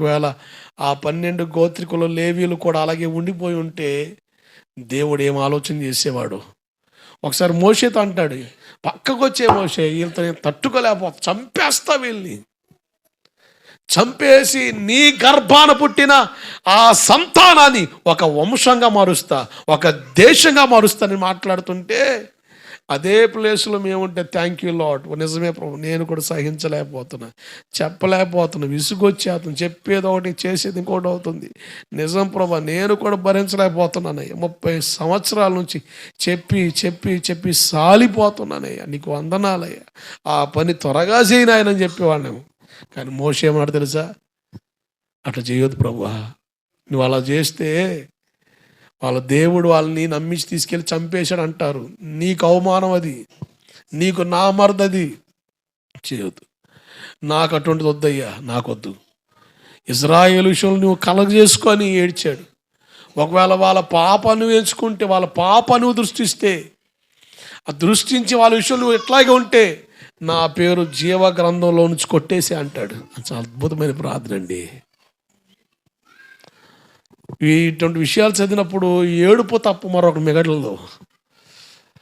ఒకవేళ ఆ పన్నెండు గోత్రికులు లేవీలు కూడా అలాగే ఉండిపోయి ఉంటే దేవుడు ఏం ఆలోచన చేసేవాడు? ఒకసారి మోషేతో అంటాడు పక్కకు వచ్చే మోషే వీళ్ళతో నేను చంపేస్తా వీళ్ళని. చంపేసి నీ గర్భాన పుట్టిన ఆ సంతానాన్ని ఒక వంశంగా మారుస్తా ఒక దేశంగా మారుస్తానని మాట్లాడుతుంటే అదే ప్లేస్లో మేముంటే థ్యాంక్ యూ లాడ్ నిజమే ప్రభు నేను కూడా సహించలేకపోతున్నా. చెప్పలేకపోతున్నా. విసుగొచ్చేతను చెప్పేది ఒకటి చేసేది ఇంకోటి అవుతుంది. నిజం ప్రభు నేను కూడా భరించలేకపోతున్నానయ్య. ముప్పై సంవత్సరాల నుంచి చెప్పి చెప్పి చెప్పి సాలిపోతున్నానయ్యా. నీకు వందనాలయ్యా. ఆ పని త్వరగా చేయనాయనని చెప్పేవాళ్ళేమో కానీ మోసేమన్నాడు తెలుసా? అట్లా చేయొద్దు ప్రభు. నువ్వు అలా చేస్తే వాళ్ళ దేవుడు వాళ్ళని నమ్మించి తీసుకెళ్ళి చంపేశాడు అంటారు నీకు అవమానం అది. నీకు నా మరదది చేయొద్దు. నాకు అటువంటిది వద్దయ్యా. నాకొద్దు ఇజ్రాయేల్ విషయంలో నువ్వు కలగజేసుకొని ఏడ్చాడు. ఒకవేళ వాళ్ళ పాపను ఎంచుకుంటే వాళ్ళ పాపను దృష్టిస్తే ఆ దృష్టించి వాళ్ళ విషయంలో నువ్వు ఎట్లాగే ఉంటే నా పేరు జీవ గ్రంథంలో నుంచి కొట్టేసి అంటాడు. చాలా అద్భుతమైన ప్రార్థన అండి. ఇటువంటి విషయాలు చదివినప్పుడు ఏడుపు తప్ప మరొకటి మిగడలేదు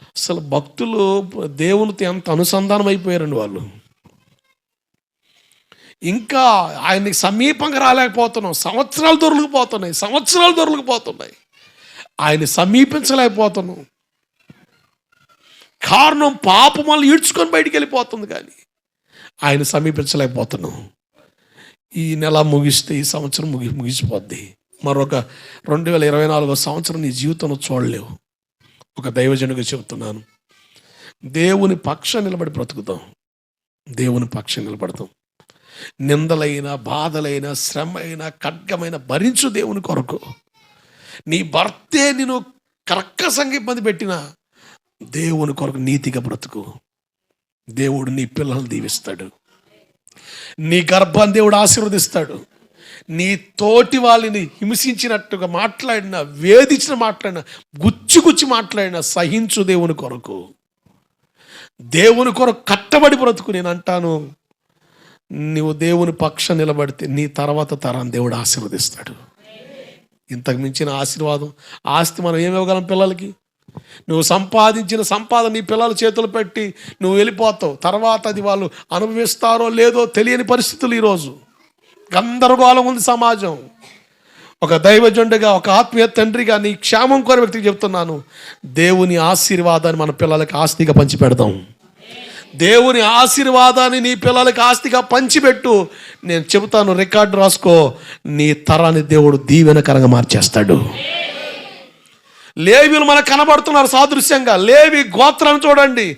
అసలు భక్తులు దేవునితో ఎంత అనుసంధానం అయిపోయారండి వాళ్ళు. ఇంకా ఆయనకి సమీపంగా రాలేకపోతున్నాం. సంవత్సరాలు దొరికిపోతున్నాయి సంవత్సరాలు దొరికిపోతున్నాయి ఆయన సమీపించలేకపోతున్నాం. కారణం పాపం వాళ్ళు ఈడ్చుకొని బయటికి వెళ్ళిపోతుంది కానీ ఆయన సమీపించలేకపోతున్నాం. ఈ నెల ముగిస్తే ఈ సంవత్సరం ముగి ముగిసిపోద్ది. మరొక రెండు వేల ఇరవై నాలుగో సంవత్సరం నీ జీవితంలో చూడలేవు. ఒక దైవజనుగా చెబుతున్నాను. దేవుని పక్ష నిలబడి బ్రతుకుతాం. దేవుని పక్ష నిలబడతాం. నిందలైన బాధలైన శ్రమ అయిన ఖడ్గమైన భరించు దేవుని కొరకు. నీ భర్తే నేను కర్కసంగా ఇబ్బంది పెట్టిన దేవుని కొరకు నీతిగా బ్రతుకు. దేవుడు నీ పిల్లల్ని దీవిస్తాడు. నీ గర్భాన్ని దేవుడు ఆశీర్వదిస్తాడు. నీ తోటి వాళ్ళని హింసించినట్టుగా మాట్లాడిన వేధించిన మాట్లాడిన గుచ్చి గుచ్చి మాట్లాడిన సహించు దేవుని కొరకు. దేవుని కొరకు కట్టబడి బ్రతుకు నేను అంటాను. నువ్వు దేవుని పక్ష నిలబడితే నీ తర్వాత తరాన్ని దేవుడు ఆశీర్వదిస్తాడు. ఇంతకు మించిన ఆశీర్వాదం ఆస్తి మనం ఏమి ఇవ్వగలం పిల్లలకి? నువ్వు సంపాదించిన సంపాదన నీ పిల్లల చేతులు పెట్టి నువ్వు వెళ్ళిపోతావు. తర్వాత అది వాళ్ళు అనుభవిస్తారో లేదో తెలియని పరిస్థితులు ఈరోజు. గందరగోళం ఉంది సమాజం. ఒక దైవజండుగా ఒక ఆత్మీయ తండ్రిగా నీ క్షేమం కోరే వ్యక్తికి చెప్తున్నాను. దేవుని ఆశీర్వాదాన్ని మన పిల్లలకి ఆస్తిగా పంచిపెడదాం దేవుని ఆశీర్వాదాన్ని నీ పిల్లలకి ఆస్తిగా పంచిపెట్టు. నేను చెబుతాను రికార్డు రాసుకో. నీ తరాన్ని దేవుడు దీవెనకరంగా మార్చేస్తాడు. లేవీలు మనకు కనబడుతున్నారు సాదృశ్యంగా. లేవి గోత్రాన్ని చూడండి.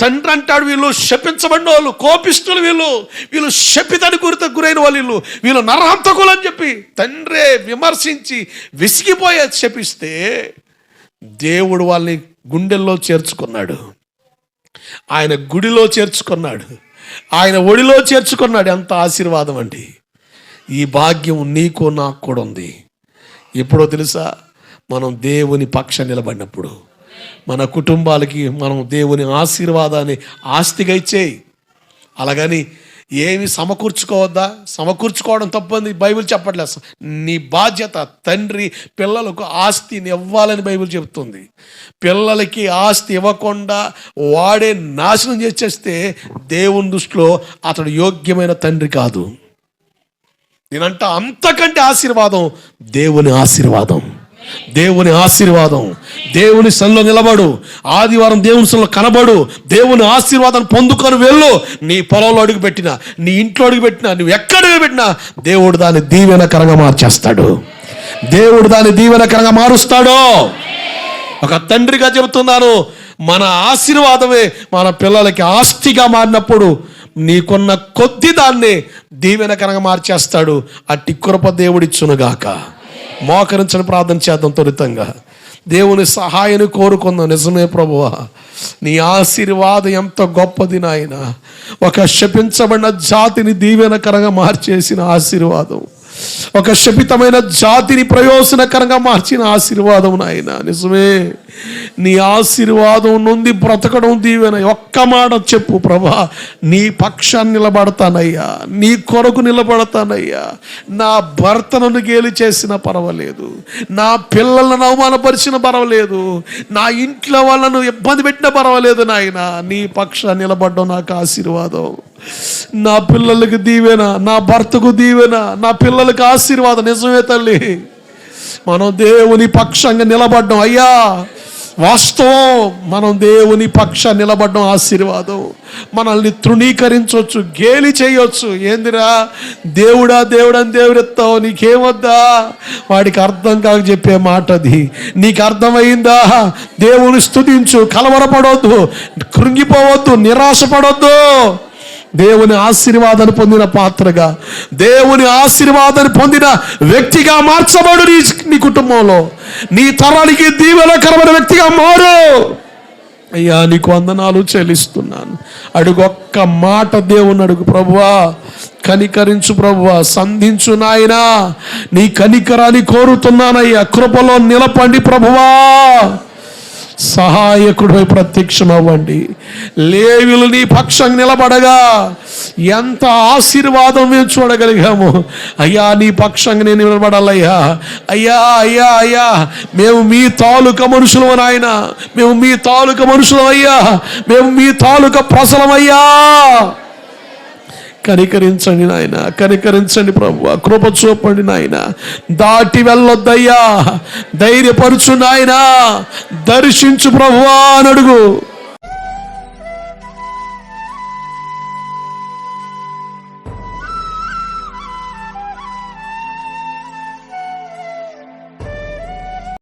తండ్రి అంటాడు వీళ్ళు శపించబడిన వాళ్ళు కోపిస్తులు వీళ్ళు. వీళ్ళు శపితని గురిత గురైన వాళ్ళు వీళ్ళు. వీళ్ళు నరహంతకులు అని చెప్పి తండ్రే విమర్శించి విసిగిపోయే శపిస్తే దేవుడు వాళ్ళని గుండెల్లో చేర్చుకున్నాడు. ఆయన గుడిలో చేర్చుకున్నాడు. ఆయన ఒడిలో చేర్చుకున్నాడు. ఎంత ఆశీర్వాదం అండి. ఈ భాగ్యం నీకు నాకు కూడా ఉంది. ఎప్పుడో తెలుసా? మనం దేవుని పక్ష నిలబడినప్పుడు మన కుటుంబాలకి మనం దేవుని ఆశీర్వాదాన్ని ఆస్తిగా ఇచ్చేయి. అలాగని ఏమి సమకూర్చుకోవద్దా? సమకూర్చుకోవడం తప్పని బైబిల్ చెప్పట్లేదు నీ బాధ్యత తండ్రి పిల్లలకు ఆస్తిని ఇవ్వాలని బైబిల్ చెప్తుంది. పిల్లలకి ఆస్తి ఇవ్వకుండా వాడే నాశనం చేసేస్తే దేవుని దృష్టిలో అతడు యోగ్యమైన తండ్రి కాదు. నేనంట అంతకంటే ఆశీర్వాదం దేవుని ఆశీర్వాదం. దేవుని ఆశీర్వాదం. దేవుని సన్నిలో నిలబడు. ఆదివారం దేవుని సన్నిలో కనబడు. దేవుని ఆశీర్వాదం పొందుకొని వెళ్ళు. నీ పొలంలో అడుగుపెట్టినా నీ ఇంట్లో అడుగు పెట్టినా నువ్వు ఎక్కడ పెట్టినా దేవుడు దాన్ని దీవెనకరంగా మార్చేస్తాడు. దేవుడు దాన్ని దీవెనకరంగా మారుస్తాడు. ఒక తండ్రిగా చెబుతున్నాను మన ఆశీర్వాదమే మన పిల్లలకి ఆస్తిగా మారినప్పుడు నీకున్న కొద్ది దాన్ని దీవెనకరంగా మార్చేస్తాడు. అట్టి కృప దేవుడిచ్చునుగాక. మోకరించని ప్రార్థన చేద్దాం త్వరితంగా. దేవుని సహాయాన్ని కోరుకుందాం. నిజమే ప్రభువా నీ ఆశీర్వాదం ఎంత గొప్పది నాయన. ఒక శపించబడిన జాతిని దీవెనకరంగా మార్చేసిన ఆశీర్వాదం. ఒక శపితమైన జాతిని ప్రయోజనకరంగా మార్చిన ఆశీర్వాదం నాయన. నిజమే. నీ ఆశీర్వాదం నుండి బ్రతకడం దీవెన. ఒక్క మాట చెప్పు ప్రభా. నీ పక్షాన్ని నిలబడతానయ్యా. నీ కొరకు నిలబడతానయ్యా. నా భర్తను గేలి చేసిన పర్వాలేదు. నా పిల్లలను అవమానపరిచిన పర్వాలేదు. నా ఇంట్లో వాళ్ళను ఇబ్బంది పెట్టిన పర్వాలేదు నాయన. నీ పక్షాన్ని నిలబడడం నాకు ఆశీర్వాదం. నా పిల్లలకు దీవెన నా భర్తకు దీవెన నా పిల్లలకు ఆశీర్వాదం. నిజమే తల్లి. మనం దేవుని పక్షంగా నిలబడ్డం. అయ్యా వాస్తవం మనం దేవుని పక్ష నిలబడడం. ఆశీర్వాదం. మనల్ని తృణీకరించవచ్చు గేలి చేయొచ్చు. ఏందిరా? దేవుడా దేవుడని దేవుడెత్తావు నీకేమొద్దా? వాడికి అర్థం కాక చెప్పే మాట అది. నీకు అర్థమైందా? దేవుని స్థుతించు కలవరపడవద్దు కృంగిపోవద్దు. నిరాశపడవద్దు దేవుని ఆశీర్వాదాన్ని పొందిన పాత్రగా దేవుని ఆశీర్వాదాన్ని పొందిన వ్యక్తిగా మార్చబడు నీ నీ కుటుంబంలో. నీ తరానికి దీవెనకరమైన వ్యక్తిగా మారు. అయ్యా నీకు వందనాలు చెల్లిస్తున్నాను. అడుగు ఒక్క మాట దేవుని అడుగు ప్రభువా కనికరించు ప్రభువా సంధించు నాయనా. నీ కనికరాన్ని కోరుతున్నానయ్యా. కృపలో నిలపండి ప్రభువా. సహాయకుడిపై ప్రత్యక్షం అవ్వండి లేవిలు నీ పక్షం నిలబడగా ఎంత ఆశీర్వాదం మేము చూడగలిగాము. అయ్యా నీ పక్షంగా నేను నిలబడాలయ్యా. అయ్యా అయ్యా అయ్యా మేము మీ తాలూక మనుషులం నాయన. మేము మీ తాలూక మనుషులం అయ్యా మేము మీ తాలూక ప్రసలమయ్యా కనికరించండి నాయన కనికరించండి ప్రభు కృప చూపండి నాయన. దాటి వెళ్ళొద్దయ్యా ధైర్యపరుచు నాయన దర్శించు ప్రభువా అని అడుగు.